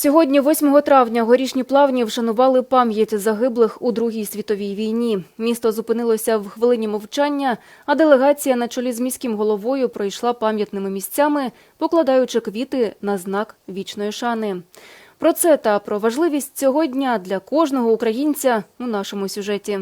Сьогодні, 8 травня, горішні плавні вшанували пам'ять загиблих у Другій світовій війні. Місто зупинилося в хвилині мовчання, а делегація на чолі з міським головою пройшла пам'ятними місцями, покладаючи квіти на знак вічної шани. Про це та про важливість цього дня для кожного українця у нашому сюжеті.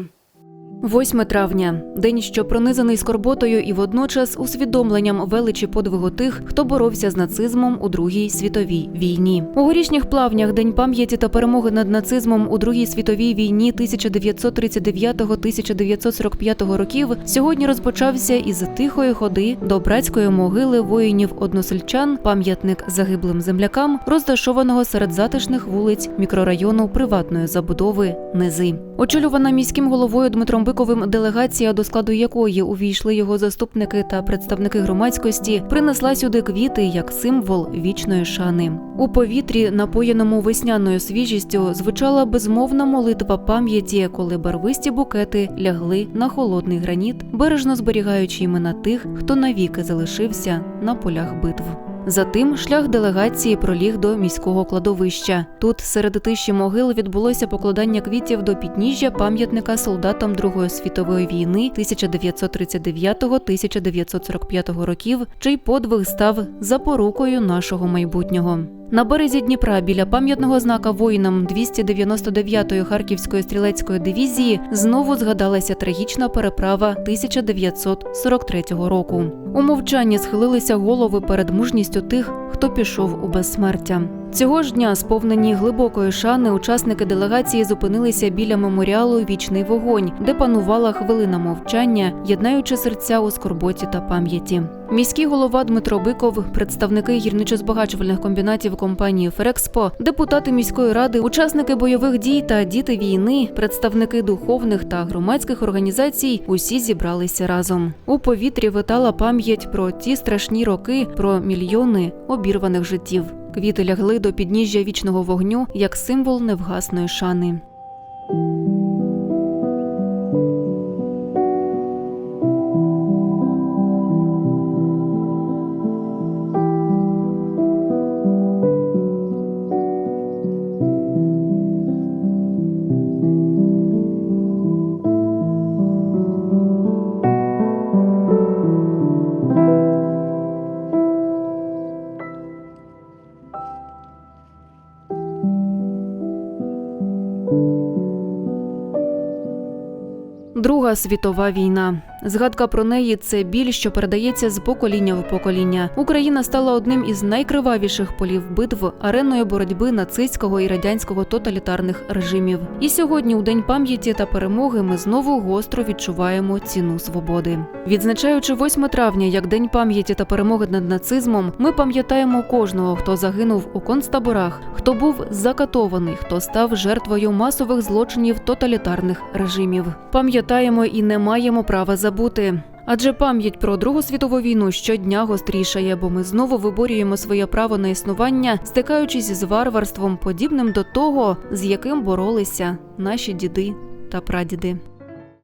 8 травня день, що пронизаний скорботою і водночас усвідомленням величі подвигу тих, хто боровся з нацизмом у Другій світовій війні. У горішніх плавнях День пам'яті та перемоги над нацизмом у Другій світовій війні 1939-1945 років сьогодні розпочався із тихої ходи до братської могили воїнів односельчан, пам'ятник загиблим землякам, розташованого серед затишних вулиць мікрорайону приватної забудови Низи. Очолювана міським головою Дмитром Биковим делегація, до складу якої увійшли його заступники та представники громадськості, принесла сюди квіти як символ вічної шани. У повітрі, напоєному весняною свіжістю, звучала безмовна молитва пам'яті, коли барвисті букети лягли на холодний граніт, бережно зберігаючи імена тих, хто навіки залишився на полях битв. Затим шлях делегації проліг до міського кладовища. Тут серед тиші могил відбулося покладання квітів до підніжжя пам'ятника солдатам Другої світової війни 1939-1945 років, чий подвиг став запорукою нашого майбутнього. На березі Дніпра біля пам'ятного знака воїнам 299-ї Харківської стрілецької дивізії знову згадалася трагічна переправа 1943 року. У мовчанні схилилися голови перед мужністю тих, хто пішов у безсмертя. Цього ж дня, сповнені глибокої шани, учасники делегації зупинилися біля меморіалу Вічний вогонь, де панувала хвилина мовчання, єднаючи серця у скорботі та пам'яті. Міський голова Дмитро Биков, представники гірничо-збагачувальних комбінатів компанії Ферекспо, депутати міської ради, учасники бойових дій та діти війни, представники духовних та громадських організацій усі зібралися разом. У повітрі витала пам'ять про ті страшні роки, про мільйони обірваних життів. Квіти лягли до підніжжя вічного вогню як символ невгасної шани. Друга світова війна. Згадка про неї це біль, що передається з покоління в покоління. Україна стала одним із найкривавіших полів битв ареною боротьби нацистського і радянського тоталітарних режимів. І сьогодні, у день пам'яті та перемоги, ми знову гостро відчуваємо ціну свободи. Відзначаючи 8 травня як день пам'яті та перемоги над нацизмом, ми пам'ятаємо кожного, хто загинув у концтаборах, хто був закатований, хто став жертвою масових злочинів тоталітарних режимів. Пам'ятаємо і не маємо права забути. Адже пам'ять про Другу світову війну щодня гострішає, бо ми знову виборюємо своє право на існування, стикаючись з варварством, подібним до того, з яким боролися наші діди та прадіди.